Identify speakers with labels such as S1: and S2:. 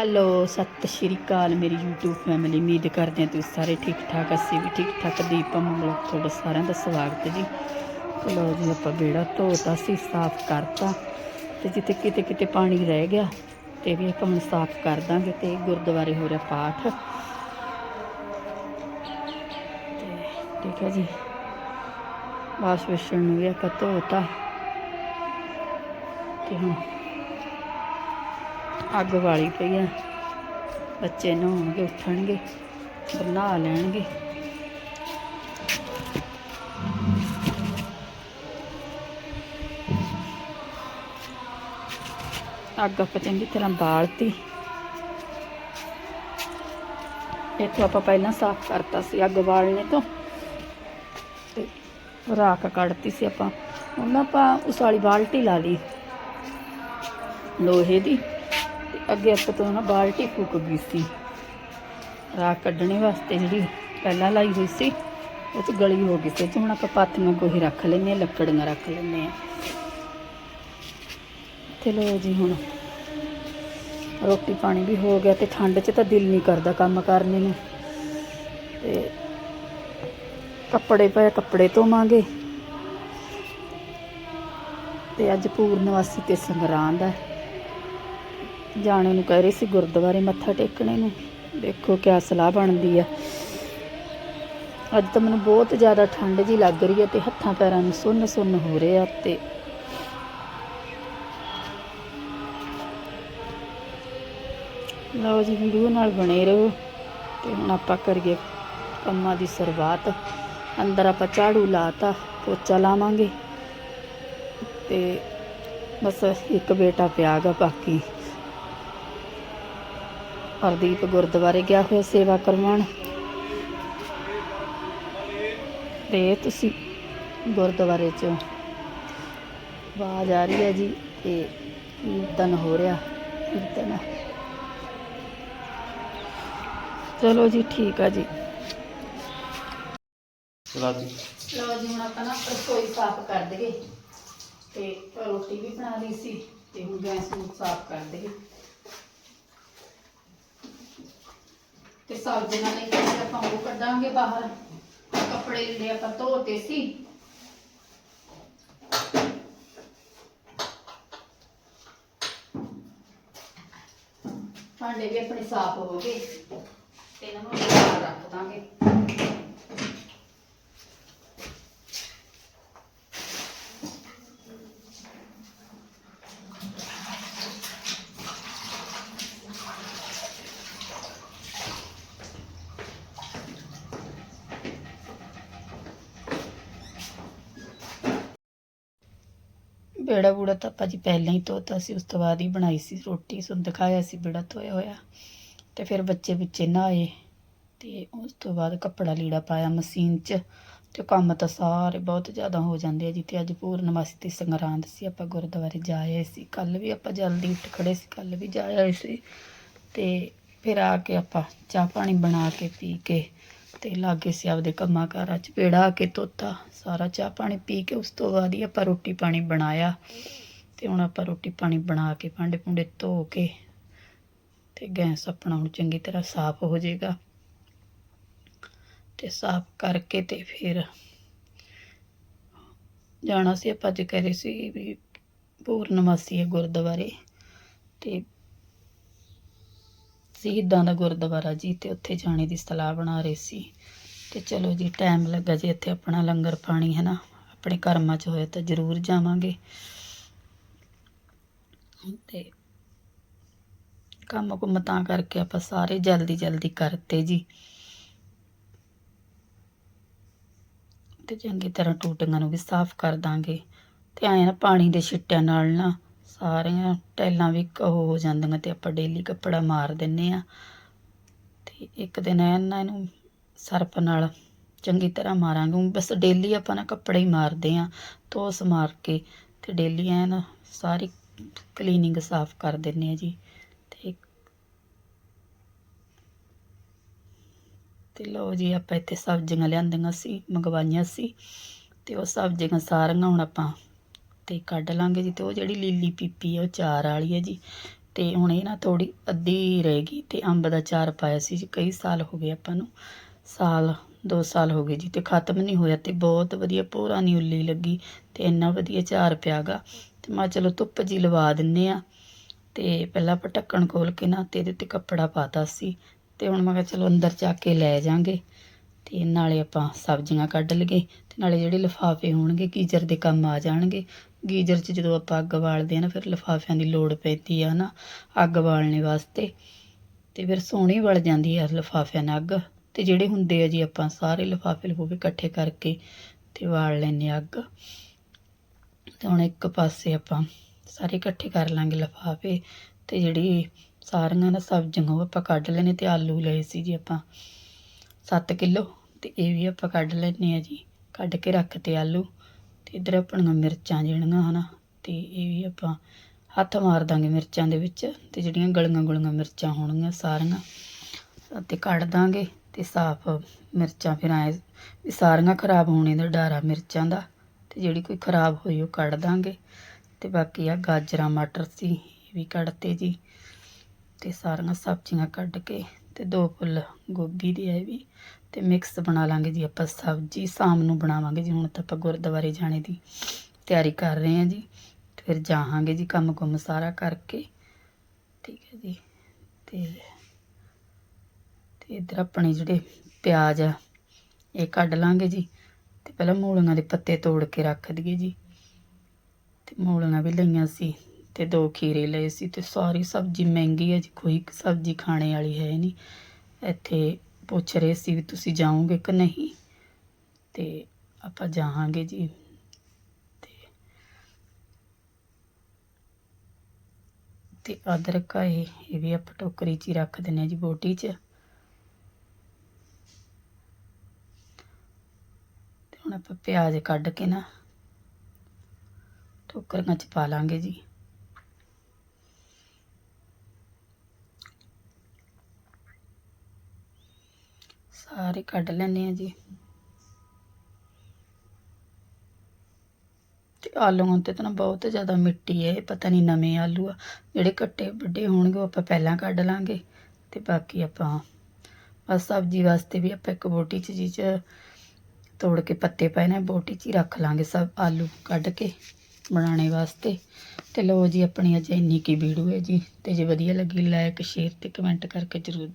S1: Hello ਸਤਿ ਸ਼੍ਰੀ ਅਕਾਲ ਮੇਰੀ YouTube family ਉਮੀਦ ਕਰਦੇ ਹਾਂ ਤੁਸੀਂ ਸਾਰੇ ਠੀਕ ਠਾਕ ਅਸੀਂ ਵੀ ਠੀਕ ਠਾਕ ਦੀਪ ਮੰਗਲ ਤੁਹਾਡਾ ਸਾਰਿਆਂ ਦਾ ਸਵਾਗਤ ਹੈ ਜੀ। ਚਲੋ ਜੀ, ਆਪਾਂ ਬੇੜਾ ਧੋਤਾ ਸੀ, ਸਾਫ਼ ਕਰਤਾ ਤੇ ਜਿੱਥੇ ਕਿਤੇ ਕਿਤੇ ਪਾਣੀ ਰਹਿ ਗਿਆ ਤੇ ਵੀ ਆਪਾਂ ਹੁਣ ਸਾਫ਼ ਕਰ ਦਾਂਗੇ ਤੇ ਗੁਰਦੁਆਰੇ ਹੋ ਰਿਹਾ ਪਾਠ। ਤੇ ਠੀਕ ਹੈ ਜੀ, ਵਾਸ਼ ਵੇਸ਼ਣ ਨੂੰ ਵੀ ਆਪਾਂ ਧੋਤਾ ਤੇ ਹੁਣ ਅੱਗ ਵਾਲੀ ਪਈ ਆ। ਬੱਚੇ ਨਹਾਉਣਗੇ, ਉੱਠਣਗੇ ਬਣਾ ਲੈਣਗੇ। ਅੱਗ ਆਪਾਂ ਚੰਗੀ ਤਰ੍ਹਾਂ ਬਾਲਤੀ। ਇੱਥੋਂ ਆਪਾਂ ਪਹਿਲਾਂ ਸਾਫ਼ ਕਰਤਾ ਸੀ ਅੱਗ ਬਾਲਣੇ ਤੋਂ ਤੇ ਰਾਖ ਕੱਢਤੀ ਸੀ ਆਪਾਂ। ਹੁਣ ਆਪਾਂ ਉਸ ਵਾਲੀ ਬਾਲਟੀ ਲਾ ਲਈ, ਲੋਹੇ ਦੀ। ਅੱਗੇ ਆਪਾਂ ਤੋਂ ਨਾ ਬਾਲਟੀ ਫੂਕ ਗਈ ਸੀ। ਰਾਖ ਕੱਢਣੇ ਵਾਸਤੇ ਜਿਹੜੀ ਪਹਿਲਾਂ ਲਾਈ ਹੋਈ ਸੀ, ਉਹ ਚ ਗਲੀ ਹੋ ਗਈ ਸੀ। ਤੇ ਹੁਣ ਆਪਾਂ ਪਾਥੀਆਂ ਗੋਹੇ ਰੱਖ ਲੈਨੇ ਆ, ਲੱਕੜੀਆਂ ਰੱਖ ਲੈਨੇ ਆ। ਚਲੋ ਜੀ ਹੁਣ, ਰੋਟੀ ਪਾਣੀ ਵੀ ਹੋ ਗਿਆ ਤੇ ਠੰਡ 'ਚ ਤਾਂ ਦਿਲ ਨਹੀਂ ਕਰਦਾ ਕੰਮ ਕਰਨੇ ਨੂੰ। ਤੇ ਕੱਪੜੇ ਪਏ ਕੱਪੜੇ ਧੋਵਾਂਗੇ। ਤੇ ਅੱਜ ਪੂਰਨਵਾਸੀ ਤੇ ਸੰਗਰਾਂਦ ਹੈ ਜਾਣੇ ਨੂੰ ਕਹਿ ਰਹੀ ਸੀ ਗੁਰਦੁਆਰੇ ਮੱਥਾ ਟੇਕਣੇ ਨੂੰ। ਦੇਖੋ ਕਿਆ ਸਲਾਹ ਬਣਦੀ ਆ। ਅੱਜ ਤਾਂ ਮੈਨੂੰ ਬਹੁਤ ਜ਼ਿਆਦਾ ਠੰਡ ਜੀ ਲੱਗ ਰਹੀ ਹੈ ਤੇ ਹੱਥਾਂ ਪੈਰਾਂ ਨੂੰ ਸੁੰਨ ਸੁੰਨ ਹੋ ਰਿਹਾ ਤੇ ਲਓ ਜੀ ਵੀਡੀਓ ਨਾਲ ਬਣੇ ਰਹੋ ਤੇ ਹੁਣ ਆਪਾਂ ਕਰੀਏ ਕੰਮਾਂ ਦੀ ਸ਼ੁਰੂਆਤ। ਅੰਦਰ ਆਪਾਂ ਝਾੜੂ ਲਾਤਾ, ਪੋਚਾ ਲਾਵਾਂਗੇ ਤੇ ਬਸ ਇੱਕ ਬੇਟਾ ਪਿਆਗਾ ਬਾਕੀ। ਹਰਦੀਪ ਗੁਰਦੁਆਰੇ ਗਿਆ ਹੋਇਆ ਸੇਵਾ ਕਰਵਾਉਣ। ਤੇ ਤੁਸੀਂ ਗੁਰਦੁਆਰੇ ਚ ਆਵਾਜ਼ ਆ ਰਹੀ ਹੈ ਜੀ ਤੇ ਕੀਰਤਨ ਹੋ ਰਿਹਾ ਕੀਰਤਨ। ਚਲੋ ਜੀ ਠੀਕ ਆ ਜੀ।
S2: ਚਲਾ
S1: ਲਓ ਜੀ ਹੁਣ ਆਪਾਂ ਨਾ ਰਸੋਈ ਸਾਫ਼ ਕਰ ਦਈਏ। ਤੇ ਰੋਟੀ ਵੀ ਬਣਾ ਲਈ ਸੀ ਤੇ ਹੁਣ ਗੈਸ ਨੂੰ ਸਾਫ਼ ਕਰ ਦਈਏ। ਤੇ ਸਬਜ਼ੀਆਂ ਲਈ ਆਪਾਂ ਉਹ ਕੱਢਾਂਗੇ ਬਾਹਰ। ਕੱਪੜੇ ਜਿਹੜੇ ਆਪਾਂ ਧੋਤੇ ਸੀ। ਭਾਂਡੇ ਵੀ ਆਪਣੇ ਸਾਫ਼ ਹੋ ਗਏ। ਤੇ ਇਹਨਾਂ ਬਾਹਰ ਰੱਖ ਦਾਂਗੇ ਬੇੜਾ ਬੂੜਾ ਤਾਂ ਆਪਾਂ ਜੀ ਪਹਿਲਾਂ ਹੀ ਧੋਤਾ ਸੀ, ਉਸ ਤੋਂ ਬਾਅਦ ਹੀ ਬਣਾਈ ਸੀ ਰੋਟੀ। ਸੁਣ ਦਿਖਾਇਆ ਸੀ ਬੇੜਾ ਧੋਇਆ ਹੋਇਆ। ਤੇ ਫਿਰ ਬੱਚੇ ਵਿੱਚੇ ਨਹਾਏ ਤੇ ਉਸ ਤੋਂ ਬਾਅਦ ਕੱਪੜਾ ਲੀੜਾ ਪਾਇਆ ਮਸ਼ੀਨ 'ਚ ਤੇ ਕੰਮ ਤਾਂ ਸਾਰੇ ਬਹੁਤ ਜ਼ਿਆਦਾ ਹੋ ਜਾਂਦੇ ਆ ਜੀ। ਤੇ ਅੱਜ ਪੂਰਨਮਾਸੀ ਤੇ ਸੰਗਰਾਂਦ ਸੀ, ਆਪਾਂ ਗੁਰਦੁਆਰੇ ਜਾ ਆਏ ਸੀ। ਕੱਲ ਵੀ ਆਪਾਂ ਜਲਦੀ ਉੱਠ ਖੜੇ ਸੀ ਕੱਲ ਵੀ ਜਾ ਆਏ ਸੀ। ਤੇ ਫਿਰ ਆ ਕੇ ਆਪਾਂ ਚਾਹ ਪਾਣੀ ਬਣਾ ਕੇ ਪੀ ਕੇ ਤੇ ਲਾਗੇ ਸੀ ਆਪਦੇ ਕੰਮਾਂ ਕਾਰਾਂ 'ਚ ਪੇੜਾ ਆ ਕੇ ਧੋਤਾ। ਸਾਰਾ ਚਾਹ ਪਾਣੀ ਪੀ ਕੇ ਉਸ ਤੋਂ ਬਾਅਦ ਹੀ ਆਪਾਂ ਰੋਟੀ ਪਾਣੀ ਬਣਾਇਆ। ਤੇ ਹੁਣ ਆਪਾਂ ਰੋਟੀ ਪਾਣੀ ਬਣਾ ਕੇ ਭਾਂਡੇ ਭੁੰਡੇ ਧੋ ਕੇ ਤੇ ਗੈਸ ਆਪਣਾ ਹੁਣ ਚੰਗੀ ਤਰ੍ਹਾਂ ਸਾਫ਼ ਹੋ ਜਾਏਗਾ। ਤੇ ਸਾਫ਼ ਕਰਕੇ ਤੇ ਫਿਰ ਜਾਣਾ ਸੀ ਆਪਾਂ ਅੱਜ ਕਹਿ ਰਹੇ ਸੀ ਵੀ ਪੂਰਨਮਾਸੀ ਹੈ ਗੁਰਦੁਆਰੇ। ਤੇ ਸ਼ਹੀਦਾਂ ਦਾ ਗੁਰਦੁਆਰਾ ਜੀ, ਤੇ ਉੱਥੇ ਜਾਣੇ ਦੀ ਸਲਾਹ ਬਣਾ ਰਹੇ ਸੀ। ਤੇ ਚਲੋ ਜੀ ਟਾਈਮ ਲੱਗਾ ਜੀ ਇੱਥੇ ਆਪਣਾ ਲੰਗਰ ਪਾਣੀ ਹੈ ਨਾ ਆਪਣੇ ਕਰਮਾਂ 'ਚ ਹੋਇਆ ਤਾਂ ਜ਼ਰੂਰ ਜਾਵਾਂਗੇ। ਤੇ ਕੰਮ ਕੁਮ ਤਾਂ ਕਰਕੇ ਆਪਾਂ ਸਾਰੇ ਜਲਦੀ ਜਲਦੀ ਕਰਤੇ ਜੀ। ਤੇ ਚੰਗੀ ਤਰ੍ਹਾਂ ਟੂਟੀਆਂ ਨੂੰ ਵੀ ਸਾਫ਼ ਕਰ ਦਾਂਗੇ। ਤੇ ਐਂ ਨਾ ਪਾਣੀ ਦੇ ਛਿੱਟਿਆਂ ਨਾਲ ਨਾ ਸਾਰੀਆਂ ਟੈਲਾਂ ਵੀ ਉਹ ਹੋ ਜਾਂਦੀਆਂ ਅਤੇ ਆਪਾਂ ਡੇਲੀ ਕੱਪੜਾ ਮਾਰ ਦਿੰਦੇ ਆ। ਅਤੇ ਇੱਕ ਦਿਨ ਐਨ ਨਾ ਇਹਨੂੰ ਸਰਪ ਨਾਲ ਚੰਗੀ ਤਰ੍ਹਾਂ ਮਾਰਾਂਗੇ। ਬਸ ਡੇਲੀ ਆਪਾਂ ਨਾ ਕੱਪੜੇ ਹੀ ਮਾਰਦੇ ਆ ਧੋਸ ਮਾਰ ਕੇ ਅਤੇ ਡੇਲੀ ਐਨ ਸਾਰੀ ਕਲੀਨਿੰਗ ਸਾਫ਼ ਕਰ ਦਿੰਦੇ ਆ ਜੀ। ਅਤੇ ਤੇ ਲਓ ਜੀ, ਆਪਾਂ ਇੱਥੇ ਸਬਜ਼ੀਆਂ ਲਿਆਂਦੀਆਂ ਸੀ, ਮੰਗਵਾਈਆਂ ਸੀ। ਤੇ ਉਹ ਸਬਜ਼ੀਆਂ ਸਾਰੀਆਂ ਹੁਣ ਆਪਾਂ ਤੇ ਕੱਢ ਲਾਂਗੇ ਜੀ ਤੇ ਉਹ ਜਿਹੜੀ ਲੀਲੀ ਪੀਪੀ ਆ, ਉਹ ਚਾਰ ਵਾਲੀ ਹੈ ਜੀ। ਤੇ ਹੁਣ ਇਹ ਨਾ ਥੋੜੀ ਅੱਧੀ ਰਹਿ ਗਈ ਤੇ ਅੰਬ ਦਾ ਚਾਰ ਪਾਇਆ ਸੀ ਜੀ, ਕਈ ਸਾਲ ਹੋ ਗਏ ਆਪਾਂ ਨੂੰ। ਸਾਲ 2 ਸਾਲ ਹੋ ਗਏ ਜੀ ਤੇ ਖਤਮ ਨਹੀਂ ਹੋਇਆ ਤੇ ਬਹੁਤ ਵਧੀਆ ਪੂਰਾ ਨਹੀਂ ਉੱਲੀ ਲੱਗੀ ਤੇ ਇੰਨਾ ਵਧੀਆ ਚਾਰ ਪਿਆਗਾ। ਤੇ ਮੈਂ ਕਿਹਾ ਚਲੋ ਧੁੱਪ ਜੀ ਲਵਾ ਦਿੰਨੇ ਆ। ਤੇ ਪਹਿਲਾਂ ਆਪਾਂ ਢੱਕਣ ਖੋਲ ਕੇ ਨਾ ਤੇ ਇਹਦੇ ਤੇ ਕੱਪੜਾ ਪਾਤਾ ਸੀ। ਤੇ ਹੁਣ ਮੈਂ ਕਿਹਾ ਚਲੋ ਅੰਦਰ ਜਾ ਕੇ ਲੈ ਜਾਾਂਗੇ। ਤੇ ਨਾਲੇ ਆਪਾਂ ਸਬਜ਼ੀਆਂ ਕੱਢ ਲਈਏ ਤੇ ਨਾਲੇ ਜਿਹੜੇ ਲਿਫਾਫੇ ਹੋਣਗੇ, ਗੀਜ਼ਰ ਦੇ ਕੰਮ ਆ ਜਾਣਗੇ। ਗੀਜ਼ਰ 'ਚ ਜਦੋਂ ਆਪਾਂ ਅੱਗ ਬਾਲਦੇ ਆ ਨਾ, ਫਿਰ ਲਿਫਾਫਿਆਂ ਦੀ ਲੋੜ ਪੈਂਦੀ ਆ ਨਾ ਅੱਗ ਬਾਲਣੇ ਵਾਸਤੇ। ਤੇ ਫਿਰ ਸੋਹਣੀ ਬਲ ਜਾਂਦੀ ਆ ਲਿਫਾਫਿਆਂ ਨਾਲ ਅੱਗ, ਤੇ ਜਿਹੜੇ ਹੁੰਦੇ ਆ ਜੀ ਆਪਾਂ ਸਾਰੇ ਲਿਫਾਫੇ ਲਿਫੂਫੇ ਇਕੱਠੇ ਕਰਕੇ ਤੇ ਬਾਲ ਲੈਨੇ ਆ ਅੱਗ। ਤੇ ਹੁਣ ਇੱਕ ਪਾਸੇ ਆਪਾਂ ਸਾਰੇ ਇਕੱਠੇ ਕਰ ਲਾਂਗੇ ਲਿਫਾਫੇ, ਤੇ ਜਿਹੜੀ ਸਾਰੀਆਂ ਨਾ ਸਬਜ਼ੀਆਂ ਉਹ ਆਪਾਂ ਕੱਢ ਲੈਣੇ ਤੇ ਆਲੂ ਲਏ ਸੀ ਜੀ ਆਪਾਂ। 7 ਕਿਲੋ, ਤੇ ਇਹ ਵੀ ਆਪਾਂ ਕੱਢ ਲੈਨੇ ਆ ਜੀ, ਕੱਢ ਕੇ ਰੱਖ ਤੇ ਆਲੂ। ਤੇ ਇਧਰ ਆਪਣੀਆਂ ਮਿਰਚਾਂ ਜਿਹੜੀਆਂ ਹੈ ਨਾ ਅਤੇ ਇਹ ਵੀ ਆਪਾਂ ਹੱਥ ਮਾਰ ਦਾਂਗੇ ਮਿਰਚਾਂ ਦੇ ਵਿੱਚ ਅਤੇ ਜਿਹੜੀਆਂ ਗਲੀਆਂ ਗੁਲੀਆਂ ਮਿਰਚਾਂ ਹੋਣਗੀਆਂ ਸਾਰੀਆਂ ਅਤੇ ਕੱਢ ਦਾਂਗੇ ਅਤੇ ਸਾਫ਼ ਮਿਰਚਾਂ ਫਿਰ ਐ ਵੀ ਸਾਰੀਆਂ ਖਰਾਬ ਹੋਣੇ ਦਾ ਡਰ ਆ ਮਿਰਚਾਂ ਦਾ ਅਤੇ ਜਿਹੜੀ ਕੋਈ ਖਰਾਬ ਹੋਈ ਉਹ ਕੱਢ ਦਾਂਗੇ ਅਤੇ ਬਾਕੀ ਆ ਗਾਜਰਾਂ, ਮਟਰ ਸੀ, ਇਹ ਵੀ ਕੱਢਤੇ ਜੀ ਅਤੇ ਸਾਰੀਆਂ ਸਬਜ਼ੀਆਂ ਕੱਢ ਕੇ ਅਤੇ ਦੋ ਫੁੱਲ ਗੋਭੀ ਦੇ ਇਹ ਵੀ ਤੇ ਮਿਕਸ ਬਣਾ ਲਾਂਗੇ ਜੀ ਆਪਾਂ ਸਬਜ਼ੀ, ਸ਼ਾਮ ਨੂੰ ਬਣਾਵਾਂਗੇ ਜੀ, ਹੁਣ ਤਾਂ ਆਪਾਂ ਗੁਰਦੁਆਰੇ ਜਾਣੇ ਦੀ ਤਿਆਰੀ ਕਰ ਰਹੇ ਹਾਂ ਜੀ। ਤੇ ਫਿਰ ਜਾਵਾਂਗੇ ਜੀ ਕੰਮ ਕੁਮ ਸਾਰਾ ਕਰਕੇ। ਠੀਕ ਹੈ ਜੀ। ਤੇ ਤੇ ਇਧਰ ਆਪਣੇ ਜਿਹੜੇ ਪਿਆਜ਼ ਆ, ਇਹ ਕੱਢ ਲਾਂਗੇ ਜੀ। ਤੇ ਪਹਿਲਾਂ ਮੂਲੀਆਂ ਦੇ ਪੱਤੇ ਤੋੜ ਕੇ ਰੱਖ ਦਈਏ ਜੀ। ਤੇ ਮੂਲੀਆਂ ਵੀ ਲਈਆਂ ਸੀ ਤੇ ਦੋ ਖੀਰੇ ਲਏ ਸੀ ਤੇ ਸਾਰੀ ਸਬਜ਼ੀ ਮਹਿੰਗੀ ਹੈ ਜੀ, ਕੋਈ ਸਬਜ਼ੀ ਖਾਣੇ ਵਾਲੀ ਹੈ ਨਹੀਂ। ਇੱਥੇ ਪੁੱਛ ਰਹੇ ਸੀ ਵੀ ਤੁਸੀਂ ਜਾਓਗੇ ਕਿ ਨਹੀਂ? ਤੇ ਆਪਾਂ ਜਾਵਾਂਗੇ ਜੀ। ਤੇ ਅਦਰਕ ਆ ਇਹ ਇਹ ਵੀ ਆਪਾਂ ਟੋਕਰੀ 'ਚ ਹੀ ਰੱਖ ਦਿੰਨੇ ਆ ਜੀ ਬੋਟੀ 'ਚ। ਤੇ ਹੁਣ ਆਪਾਂ ਪਿਆਜ਼ ਕੱਢ ਕੇ ਨਾ ਟੋਕਰੀਆਂ 'ਚ ਪਾ ਲਾਂਗੇ ਜੀ। ਸਾਰੇ ਕੱਢ ਲੈਣੇ ਆ ਜੀ। ਤੇ ਆਲੂਆਂ ਤੇ ਤਾਂ ਨਾ ਬਹੁਤ ਜ਼ਿਆਦਾ ਮਿੱਟੀ ਹੈ, ਇਹ ਪਤਾ ਨਹੀਂ ਨਵੇਂ ਆਲੂ ਆ। ਜਿਹੜੇ ਕੱਟੇ ਵੱਡੇ ਹੋਣਗੇ, ਉਹ ਆਪਾਂ ਪਹਿਲਾਂ ਕੱਢ ਲਾਂਗੇ। ਤੇ ਬਾਕੀ ਆਪਾਂ ਬਸ ਸਬਜ਼ੀ ਵਾਸਤੇ ਵੀ ਆਪਾਂ ਇੱਕ ਬੋਟੀ 'ਚ ਜੀ 'ਚ ਤੋੜ ਕੇ ਪੱਤੇ ਪਏ ਨੇ, ਬੋਟੀ 'ਚ ਹੀ ਰੱਖ ਲਾਂਗੇ ਸਭ ਆਲੂ ਕੱਢ ਕੇ ਬਣਾਉਣੇ ਵਾਸਤੇ। ਤੇ ਲੋ ਜੀ, ਆਪਣੀ ਅੱਜ ਇੰਨੀ ਕੀ ਵੀਡੀਓ ਹੈ ਜੀ। ਤੇ ਜੇ ਵਧੀਆ ਲੱਗੀ ਲਾਈਕ ਸ਼ੇਅਰ ਤੇ ਕਮੈਂਟ ਕਰਕੇ ਜ਼ਰੂਰ